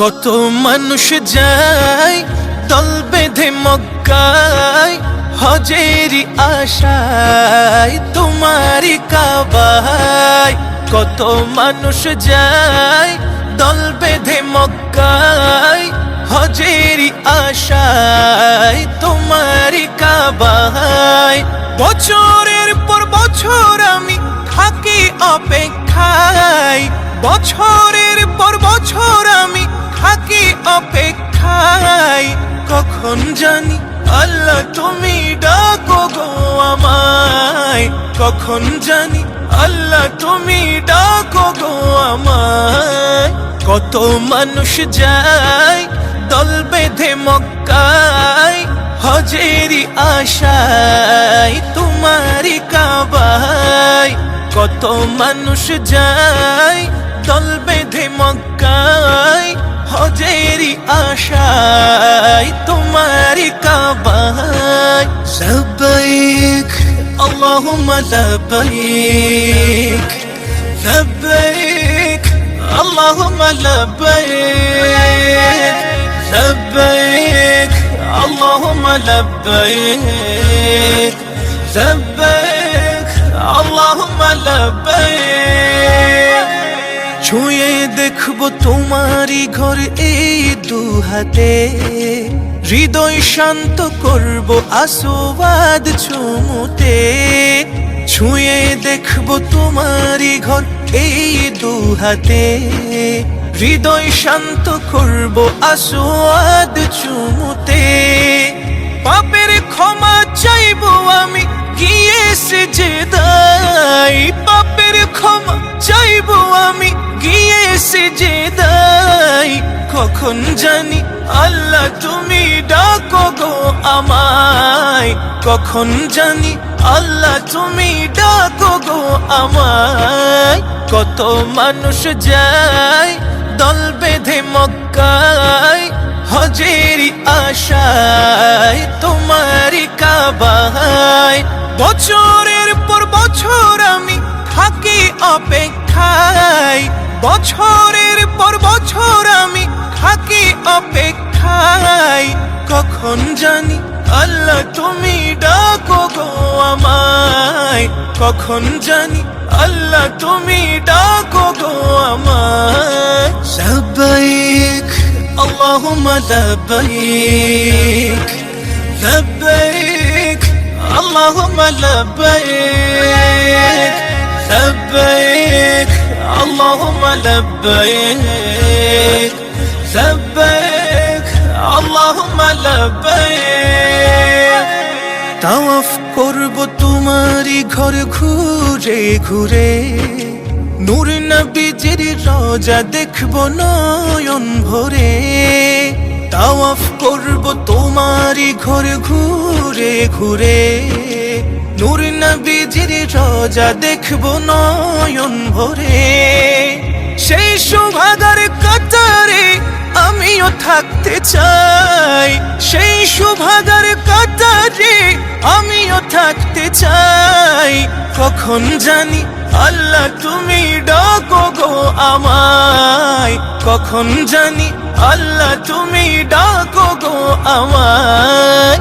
কত মানুষ যায়, দল বেঁধে মক্কায় হজেরি আশায় তোমারি কাবায়। কত মানুষ যায়, দল বেঁধে মক্কায় হজেরি আশায় তোমারি কাবায়। বছরের পর বছর আমি থাকি অপেক্ষায়, বছরের কখন জানি আল্লাহ তুমি ডাকো গো আমায়। কখন জানি আল্লাহ তুমি ডাকো গো আমায়। কত মানুষ যায় দল বেঁধে মক্কায় হজেরি আশায় তোমারি কাবায়। কত মানুষ যায় দল বেঁধে মক্কায় হজেরি আশায় কাবায় লব্বাইক اللهم لبيك لبيك اللهم لبيك لبيك اللهم لبيك لبيك اللهم لبيك ছুঁয়ে দেখবো তোমারই ঘর এই দু হাতে হৃদয় শান্ত করব আসবাদ চুমুতে। ছুঁয়ে দেখব তোমারই ঘর এই দু হাতে হৃদয় শান্ত করব আসবাদ চুমুতে। পাপের ক্ষমা চাইব আমি গিয়ে সে দাই পাপের ক্ষমা চাইব আমি গিয়ে সে দাই কখন জানি আল্লাহ তুমি ডাকো আমায়। কখন জানি আল্লাহ তুমি ডাকো গো আমায়। কত মানুষ যায় দল বেঁধে মক্কায়, হজেরি আশায় তোমারি কাবায়। বছরের পর বছর আমি থাকি অপেক্ষায়, বছরের পর বছর আমি থাকি অপেক্ষায়। কখন জানি আল্লাহ তুমি ডাকো গো আমায় কখন জানি আল্লাহ তুমি ডাকো গো আমায় লব্বাইক اللهم لبيك لبيك اللهم لبيك لبيك اللهم لبيك لبيك তাওয়াফ করব তোমারই ঘর ঘুরে ঘুরে। নূর নবীজির রোজা দেখব নয়ন ভরে। তাওয়াফ করব তোমারই ঘর ঘুরে ঘুরে। নূর নবীজির রোজা দেখব নয়ন ভরে। সেই আমিও থাকতে চাই, সেই সুভাগার কাতারে আমিও থাকতে চাই। কখন জানি আল্লাহ তুমি ডাকো গো আমায়। কখন জানি আল্লাহ তুমি ডাকো গো আমায়।